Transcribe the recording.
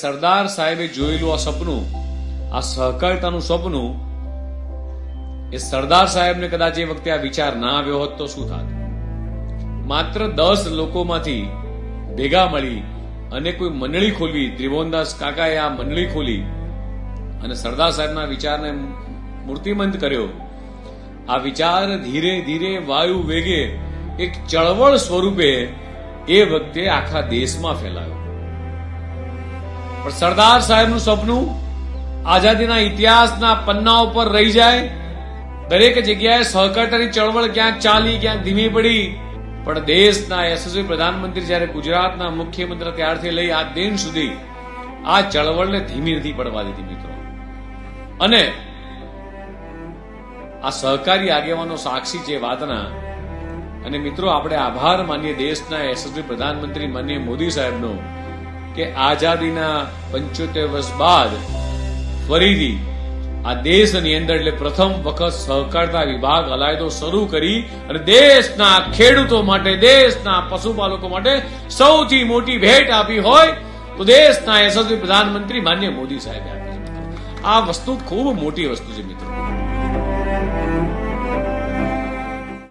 સરદાર સાહેબે જોયેલું આ સપનું, આ સહકારિતાનું સપનું, એ સરદાર સાહેબને કદાચ એ વખતે આ વિચાર ના આવ્યો હોત તો શું થાત? માત્ર દસ લોકોમાંથી ભેગા મળી અને કોઈ મંડળી ખોલવી, ત્રિભુવનદાસ કાકાએ આ મંડળી ખોલી અને સરદાર સાહેબના વિચારને મૂર્તિમંત કર્યો, આ વિચાર ધીરે ધીરે વાયુ વેગે એક ચળવળ સ્વરૂપે એ વખતે આખા દેશમાં ફેલાયો. પણ સરદાર સાહેબનું સપનું આઝાદીના ઇતિહાસના પન્ના ઉપર રહી જાય. દરેક જગ્યાએ સહકારતાની ચળવળ ક્યાંક ચાલી, ક્યાંક ધીમી પડી. પણ દેશના યશસ્વી પ્રધાનમંત્રી જ્યારે ગુજરાતના મુખ્યમંત્રી ત્યારથી લઈ આ દિન સુધી આ ચળવળને ધીમી નથી પડવા દીધી મિત્રો. અને આ સહકારી આગેવાનો સાક્ષી છે વાતના, અને મિત્રો આપણે આભાર માનીએ દેશના યશસ્વી પ્રધાનમંત્રી માનીએ મોદી સાહેબનો કે આઝાદીના પંચોતેર વર્ષ બાદ ફરીથી આ દેશની અંદર એટલે પ્રથમ વખત સહકારતા વિભાગ અલાયદો શરૂ કરી અને દેશના ખેડૂતો માટે, દેશના પશુપાલકો માટે સૌથી મોટી ભેટ આપી હોય તો દેશના યશસ્વી પ્રધાનમંત્રી માન્ય મોદી સાહેબે આપી. આ વસ્તુ ખૂબ મોટી વસ્તુ છે મિત્રો.